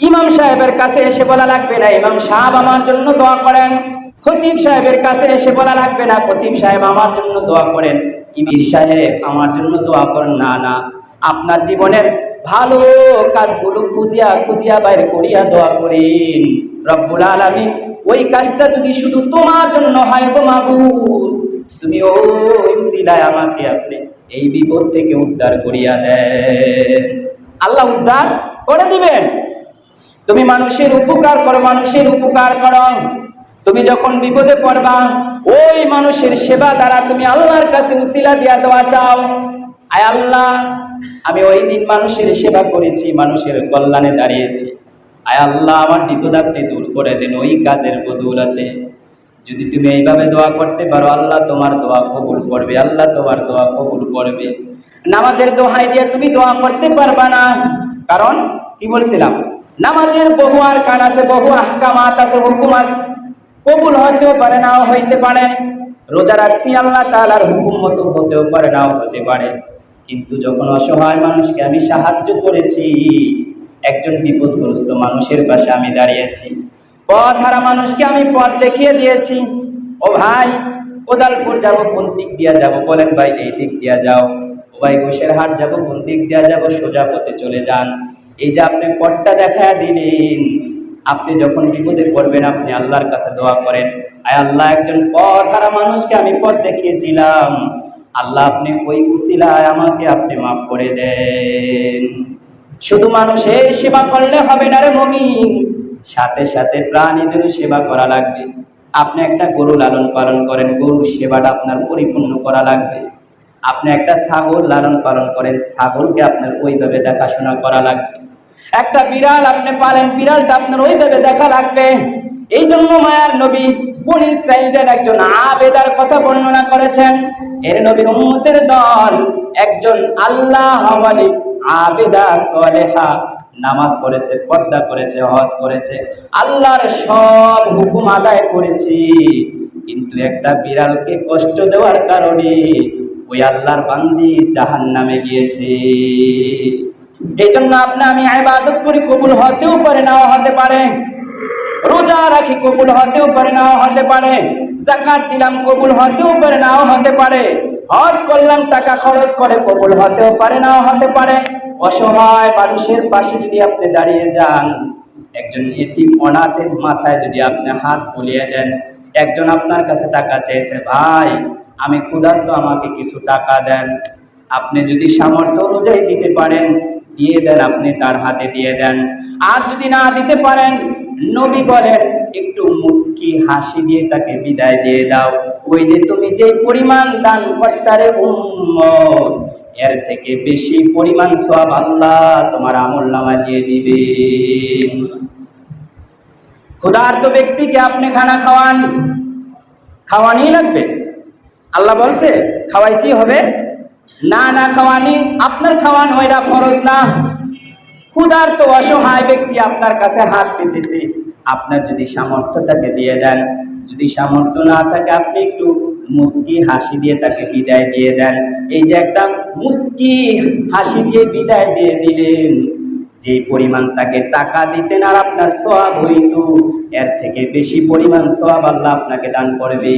ইমাম সাহেবের কাছে এসে বলা লাগবে না, ইমাম সাহেব আমার জন্য দোয়া করেন। খতিব সাহেবের কাছে এসে বলা লাগবে না, খতিব সাহেব আমার জন্য দোয়া করেন। ইমির সাহেব আমার জন্য দোয়া করেন, না না, আপনার জীবনের ভালো কাজগুলো খুঁজিয়া খুঁজিয়া বাইরে করিয়া দোয়া করেন। রব্বুল আলামিন, ওই কাজটা যদি শুধু তোমার জন্য হয় গো মাবুদ, তুমি ওই আমাকে আপনি এই বিপদ থেকে উদ্ধার করিয়া দেন। আল্লাহ উদ্ধার করে দিবেন। তুমি মানুষের উপকার করো, মানুষের উপকার করো। তুমি যখন বিপদে পড়বা, ওই মানুষের সেবা দ্বারা তুমি আল্লাহর কাছে উসিলা দিয়া দেওয়া চাও। আয় আল্লাহ, আমি ওই দিন মানুষের সেবা করেছি, মানুষের কল্যাণে দাঁড়িয়েছি। আয় আল্লাহ, আমার বিপদ আপনি দূর করে দেন ওই কাজের বদৌলতে। যদি তুমি এইভাবে দোয়া করতে পারো, আল্লাহ তোমার দোয়া কবুল করবে, আল্লাহ তোমার দোয়া কবুল করবে। নামাজের দোহাই দিয়ে তুমি দোয়া করতে পারবা না। কারণ, কি বলছিলাম? নামাজের বহু আর কান আছে, বহু আহকামাত আছে, হুকুম আছে। কবুল হতেও পারে নাও হইতে পারে। রোজা রাখছি আল্লাহ তাআলার হুকুম মতো হতেও পারে নাও হতে পারে। কিন্তু যখন অসহায় মানুষকে আমি সাহায্য করেছি, একজন বিপদগ্রস্ত মানুষের পাশে আমি দাঁড়িয়েছি। পথ হারা মানুষকে আমি পথ দেখিয়ে দিয়েছি। ও ভাই, কোদালপুর যাব কোন দিক দিয়া যাব? বলেন ভাই, এই দিক দিয়া যাও। ও ভাই গোসের হাট যাব কোন দিক দিয়া যাব? সোজা পথে চলে যান। এই যে আপনি পথটা দেখা দিলেন, আপনি যখন বিপদে পড়বেন, আপনি আল্লাহর কাছে দোয়া করেন। আয় আল্লাহ, একজন পথ হারা মানুষকে আমি পথ দেখিয়েছিলাম। আল্লাহ, আপনি ওই উসিলায় আমাকে আপনি মাফ করে দেন। শুধু মানুষের সেবা করলে হবে না রে মমিন, সাথে সাথে প্রাণীদের সেবা করা লাগবে। আপনি একটা গরু লালন পালন করেন, গরুর সেবাটা আপনার পরিপূর্ণ করা লাগবে। আপনি একটা ছাগল লালন পালন করেন, ছাগলকে আপনার ওইভাবে দেখাশোনা করা লাগবে। একটা বিড়াল আপনি পালেন, বিড়ালটা আপনার ওইভাবে দেখা লাগবে। এই জন্য মায়ার নবী বনি ইসরাইলদের একজন আবেদার কথা বর্ণনা করেছেন। এর নবীর উম্মতের দল একজন আল্লাহ আবেদা সলেহা, নামাজ পড়েছে, পর্দা করেছে, হজ করেছে, আল্লাহর সব হুকুম আদায় করেছে। কিন্তু একটা বিড়ালকে কষ্ট দেওয়ার কারণে ওই আল্লাহর বান্দি জাহান নামে গিয়েছে। এই জন্য আপনি আমি আবাদত করি, কবুল হতেও পারে নাও হতে পারে। রোজা রাখি, কবুল হতেও পারে নাও হতে পারে। জাকাত দিলাম, কবুল হতেও পারে নাও হতে পারে। হজ করলাম, টাকা খরচ করে কবুল হতেও পারে নাও হতে পারে। অসহায় মানুষের পাশে যদি আপনি দাঁড়িয়ে যান, একজন এতিম অনাথের মাথায় যদি আপনি হাত বুলিয়ে দেন, একজন আপনার কাছে টাকা চেয়েছে ভাই আমি ক্ষুধার্ত, আমাকে কিছু টাকা দেন। আপনি যদি সামর্থ্য অনুযায়ী দিতে পারেন, দিয়ে দেন, আপনি তার হাতে দিয়ে দেন। আর যদি না দিতে পারেন, নবী বলেন, একটু মুস্কি হাসি দিয়ে তাকে বিদায় দিয়ে দাও। ওই যে তুমি যে পরিমাণ দান কর্তারে উম্মত, এর থেকে বেশি পরিমাণ সব আল্লাহ তোমার আমল নামা দিয়ে দিবে ক্ষুধার্ত ব্যক্তিকে আপনি খানা খাওয়ান খাওয়ানি লাগবে। আল্লাহ বলছে খাওয়াইতেই হবে? না না, খাওয়ানি। আপনার খাওয়ান ওইটা ফরজ না। ক্ষুধার্ত, অসহায় ব্যক্তি আপনার কাছে হাত পেতেছে। আপনার যদি সামর্থ্য তাকে দিয়ে দেন, যদি সামর্থ্য না থাকে, আপনি একটু মুস্কি হাসি দিয়ে তাকে বিদায় দিয়ে দেন। এই যে একটা মুস্কি হাসি দিয়ে বিদায় দিয়ে দিলেন, যে পরিমাণ তাকে টাকা দিতেন আর আপনার সওয়াব হইতো, এর থেকে বেশি পরিমাণ সওয়াব আল্লাহ আপনাকে দান করবে